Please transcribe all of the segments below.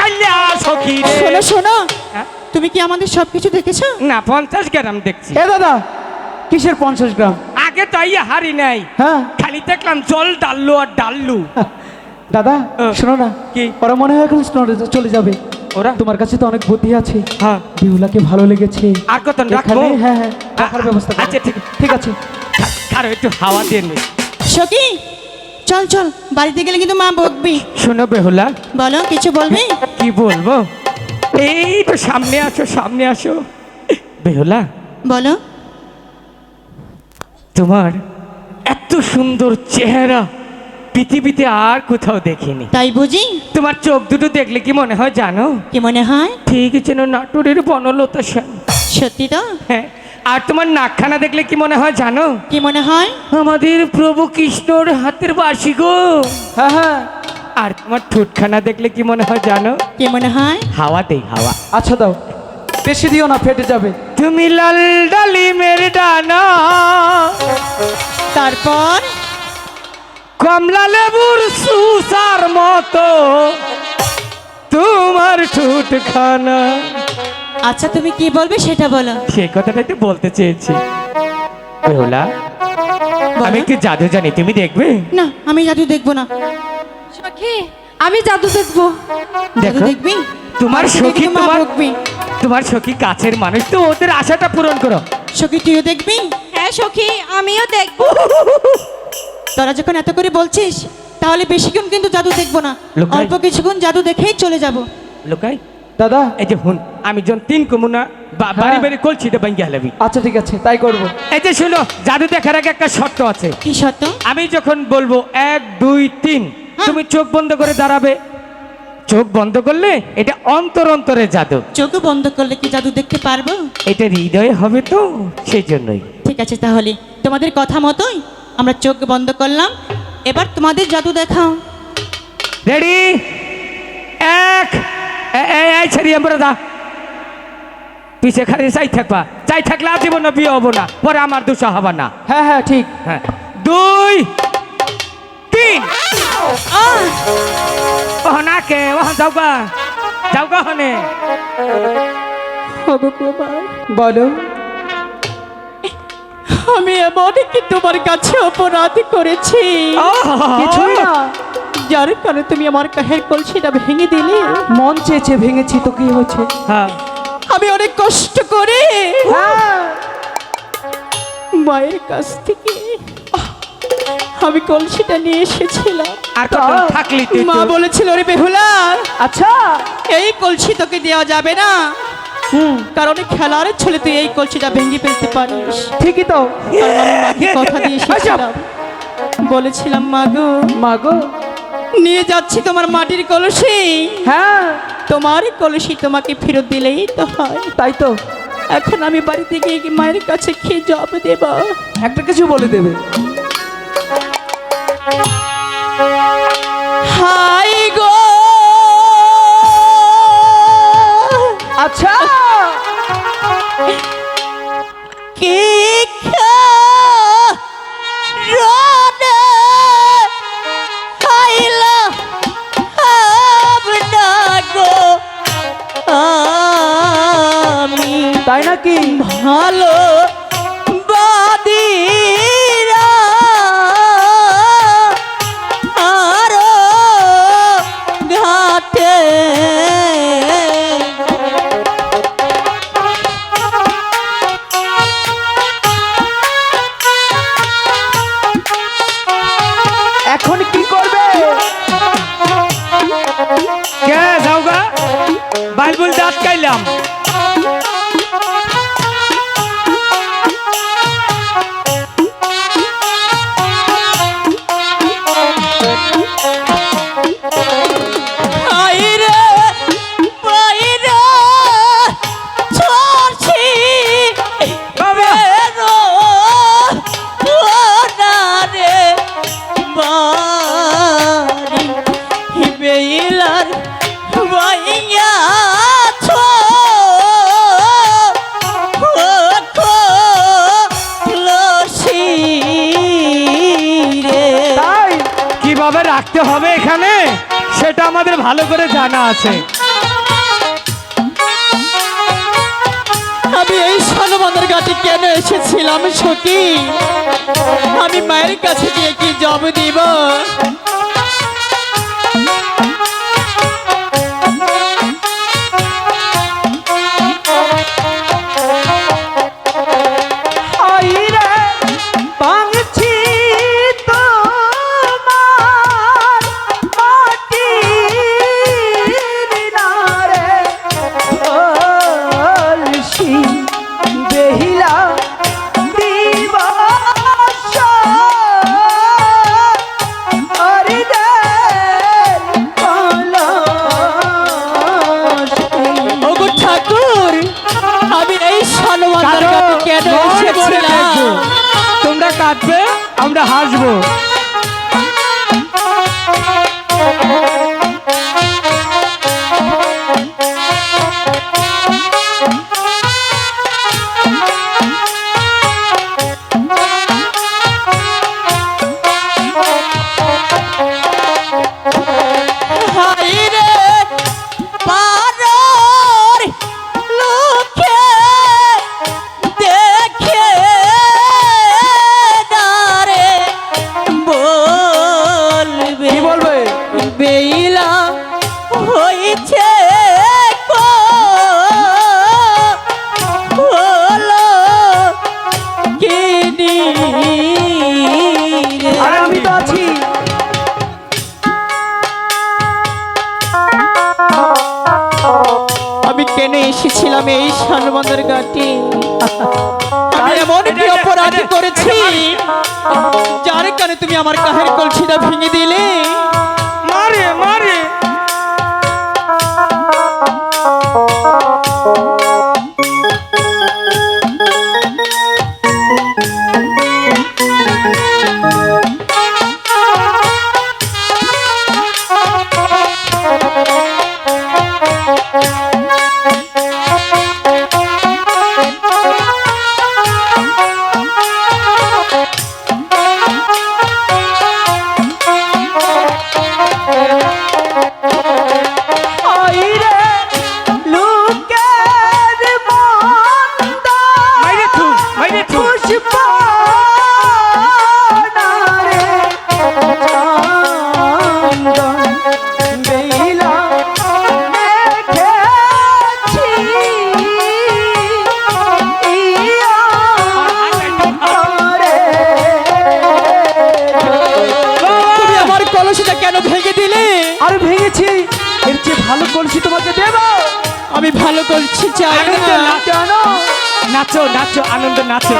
কাল্লা সখী শোনো শোনো। হ্যাঁ? তুমি কি আমাদের সবকিছু দেখেছ? না পঞ্চাশ গ্রাম দেখছি। এ দাদা কিসের পঞ্চাশ গ্রাম? আগে তো ইয়ে হারি নাই। হ্যাঁ। খালি দেখলাম জল ডাললু আর ডাললু। দাদা। শোনো না। কি? ওরা মনে হয় এখন চলে যাবে। ওরা? তোমার কাছে তো অনেক বুদ্ধি আছে। হ্যাঁ। বিহুলাকে ভালো লেগেছে। আর কত রাখব? হ্যাঁ হ্যাঁ রাখার ব্যবস্থা। আচ্ছা, ঠিক ঠিক আছে। কারও একটু হাওয়া দিয়ে নে। সখী চল চল বাড়িতে গেলে কিন্তু মা বকবি। শোনো বেহুলা। বলো কিছু বলবি? কি বলব? এই তো সামনে আসো সামনে আসো। বেহুলা বলো। তোমার এত সুন্দর চেহারা পৃথিবীতে আর কোথাও দেখিনি। তাই বুঝি? তোমার চোখ দুটো দেখলে কি মনে হয় জানো? কি মনে হয়? ঠিক যেন নাটোরের বনলতা সেন। সত্যি তো? হ্যাঁ আর তোমার নাকখানা দেখলে কি মনে হয় জানো? কি মনে হয়? আমাদের প্রভু কৃষ্ণর হাতের বাসি গো। হ্যাঁ হ্যাঁ। আর তোমার ঠোঁটখানা দেখলে কি মনে হয় জানো? কি মনে হয়? হাওয়া দেই হাওয়া। আচ্ছা দাও বেশি দিও না ফেটে যাবে। তুমি লাল ডালি মেরে ডানা। তারপর? কমলা লেবুর সুসার মতো। তোমার ঠোঁটখানা। আচ্ছা তুমি কি বলবে সেটা বলো। সেই কথাটা একটু বলতে চেয়েছি। বেহুলা আমি একটু জাদু জানি তুমি দেখবে? না আমি জাদু দেখব না। সখী আমি জাদু দেখব। জাদু দেখো দেখবি? তোমার সখী মা তোমার বকবি। তোমার সখী কাছের মানুষ তো ওদের আশাটা পূরণ করো। সখী তুইও দেখবি? হ্যাঁ সখী আমিও দেখব। তোরা যখন এত করে বলছিস তাহলে বেশিক্ষণ কিন্তু জাদু দেখব না। লোকাই। অল্প কিছুক্ষণ জাদু দেখেই চলে যাব। লোকাই। দাদা। এই যে হুন। আমি যখন তিন কমুনা বা- বাড়ি হ্যাঁ। বাড়ি কলছিতে ভাঙ্গি হালাবি। আচ্ছা ঠিক আছে তাই করব। এই যে শুনো জাদু দেখার আগে একটা শর্ত আছে। কি শর্ত? আমি যখন বলব এক দুই তিন হ্যাঁ। তুমি চোখ বন্ধ করে দাঁড়াবে। চোখ বন্ধ করলে এটা অন্তর অন্তরে জাদু। চোখ বন্ধ করলে কি জাদু দেখতে পারব? এটা হৃদয়ে হবে তো সেই জন্যই। ঠিক আছে তাহলে তোমাদের কথা মতোই আমরা চোখ বন্ধ করলাম। এবার তোমাদের জাদু দেখাও। রেডি এক এই ছেড়ি আমরা দা পিছে খালি চাই থাকবা। চাই থাকলে আর বিয়ে হব না পরে আমার দুশো হবা না। হ্যাঁ হ্যাঁ ঠিক। হ্যাঁ। দুই তিন। ওহ না কে ওহ যাও গা যাও গা হনে বলো। আমি এমন কি তোমার কাছে অপরাধ করেছি। কিছুই না। যার কারণে তুমি আমার কাহের কলসিটা ভেঙে দিলে। মন চেয়েছে ভেঙেছি তো কি হয়েছে? হ্যাঁ। আমি অনেক কষ্ট করে হ্যাঁ। মায়ের কাছ থেকে আমি কলসিটা নিয়ে এসেছিলাম। আর কত থাকলি তুই মা? বলেছিল রে বেহুলা আচ্ছা। এই কলসি তোকে দেওয়া যাবে না। হুম। কারণ খেলার ছেলে তুই এই কলসিটা ভেঙে ফেলতে পারিস। ঠিকই তো। মাকে কথা দিয়ে এসেছিলাম। বলেছিলাম মা গো মাগো নিয়ে যাচ্ছি তোমার মাটির কলসি। হ্যাঁ। তোমার কলসি তোমাকে ফেরত দিলেই তো হয়। তাই তো। এখন আমি বাড়িতে গিয়ে কি মায়ের কাছে খেয়ে জব দেব? একটা কিছু বলে দেবে। হাই গো! আচ্ছা। কি আমি তাই নাকি? ভালো কীভাবে রাখতে হবে এখানে? সেটা আমাদের ভালো করে জানা আছে। আমি এই সলমানের কাছে কেন এসেছিলাম সখী? আমি মায়ের কাছে গিয়ে কি জব দিব? কেন। তোমরা কাটবে আমরা হাসবো করেছি যার কারণে তুমি আমার কাহের কলসিটা ভেঙে দিলে। মারে মারে। ভেঙেছি এর চেয়ে ভালো করছি তোমাকে দেব। আমি ভালো কলসি চাই না। নাচো নাচো আনন্দ নাচো।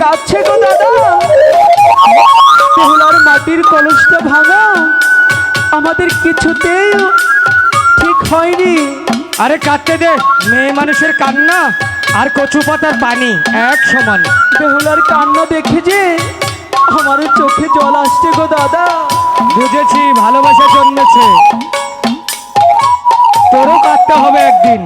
কাঁদছে গো দাদা। বেহুলার মাটির কলসটা ভাঙা। আমাদের কিছুতেই ঠিক হয়নি। আরে কাঁদতে দে মেয়ে মানুষের কান্না আর কচু পাতার পানি এক সমান। বেহুলার কান্না দেখে যে আমার চোখে জল আসছে গো দাদা। বুঝেছি ভালোবাসা জন্মেছে। তোরও কাঁদতে হবে একদিন।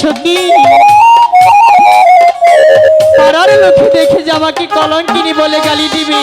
সখী পাড়ার লোকে দেখে যে আমাকে কলঙ্কিনী বলে গালি দিবে।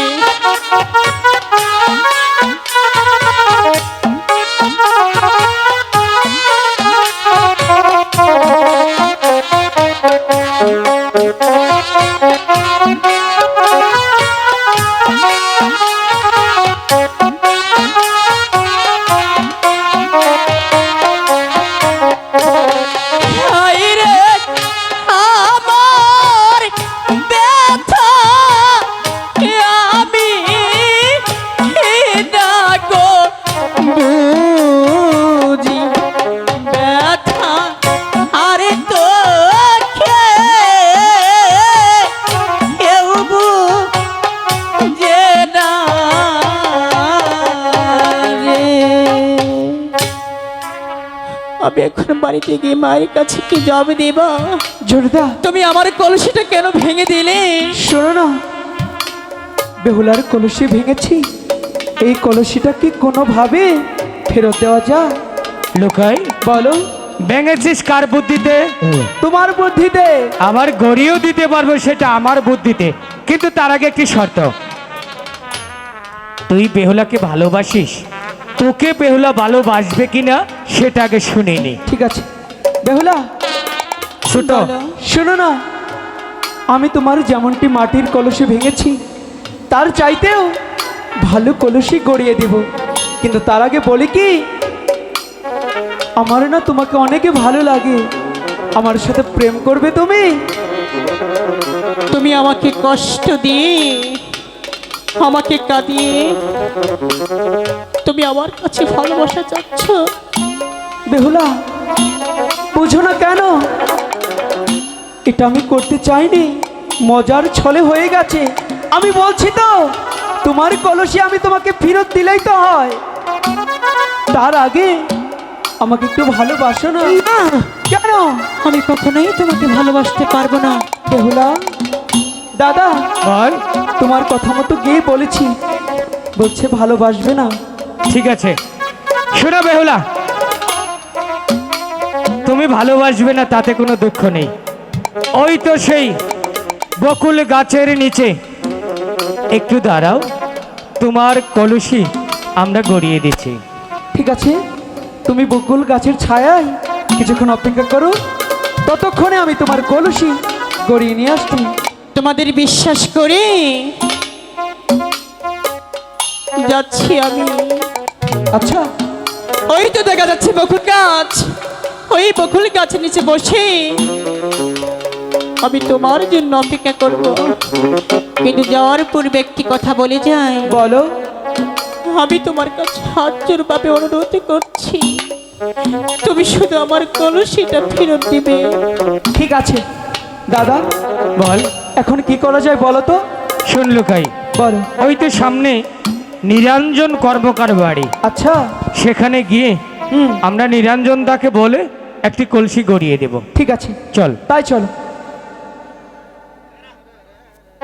বাড়িতে গিয়ে মায়ের কাছে কি জব দেব? জোরদা। তুমি আমার কলসিটা কেন ভেঙে দিলে? শোনো না। বেহুলার কলসি ভেঙেছি। এই কলসিটা কি কোনোভাবে ফেরত দেওয়া যায়? লুকাই বলো। ভেঙেছিস কার বুদ্ধিতে? তোমার বুদ্ধিতে। আমার গড়িয়েও দিতে পারব সেটা আমার বুদ্ধিতে। কিন্তু তার আগে একটি শর্ত। তুই বেহুলাকে ভালোবাসিস। তোকে বেহুলা ভালোবাসবে কিনা সেটা আগে শুনে নি ঠিক আছে। বেহুলা ছোট। শোনো না। আমি তোমার যেমনটি মাটির কলসি ভেঙেছি তার চাইতেও ভালো কলসি গড়িয়ে দেব। কিন্তু তার আগে বলি কি আমার না তোমাকে অনেকে ভালো লাগে। আমার সাথে প্রেম করবে তুমি? তুমি আমাকে কষ্ট দিয়ে আমাকে কাঁদিয়ে তুমি আমার কাছে ভালোবাসা চাচ্ছ? বেহুলা বুঝো না কেন? এটা আমি করতে চাইনি মজার ছলে হয়ে গেছে। আমি বলছি তো তোমার কলসি আমি তোমাকে ফেরত দিলেই তো হয়। তার আগে আমাকে একটু ভালোবাসো না। কেন? আমি কখনোই তোমাকে ভালোবাসতে পারব না। বেহুলা দাদা বল। তোমার কথা মতো গিয়ে বলেছি বলছে ভালোবাসবে না। ঠিক আছে। শোনো বেহুলা তুমি ভালোবাসবে না তাতে কোনো দুঃখ নেই। ওই তো সেই বকুল গাছের নিচে। একটু দাঁড়াও তোমার কলসি আমরা গড়িয়ে দিচ্ছি। ঠিক আছে তুমি বকুল গাছের ছায়ায় কিছুক্ষণ অপেক্ষা করো। ততক্ষণে আমি তোমার কলসি গড়িয়ে নিয়ে আসছি। তোমাদের বিশ্বাস করে যাচ্ছি আমি। আচ্ছা। ওই তো দেখা যাচ্ছে বকুল গাছ। ওই বকুল গাছের নিচে বসে। আমি তোমার জন্য অপেক্ষা করব। কিন্তু যাওয়ার পূর্বে একটি কথা বলে যাই। বলো। আমি তোমার কাছে হাত জোর ভাবে অনুরোধ করছি। তুমি শুধু আমার কলসিটা ফেরত দিবে। ঠিক আছে। দাদা বল। এখন কি করা যায় বলো তো? শুন লুকাই। বলো। ওই তো সামনে নিরঞ্জন কর্মকার বাড়ি। আচ্ছা। সেখানে গিয়ে আমরা নিরঞ্জন দাকে বলে একটি কলসি গড়িয়ে দেব। ঠিক আছে। চল। তাই চলো।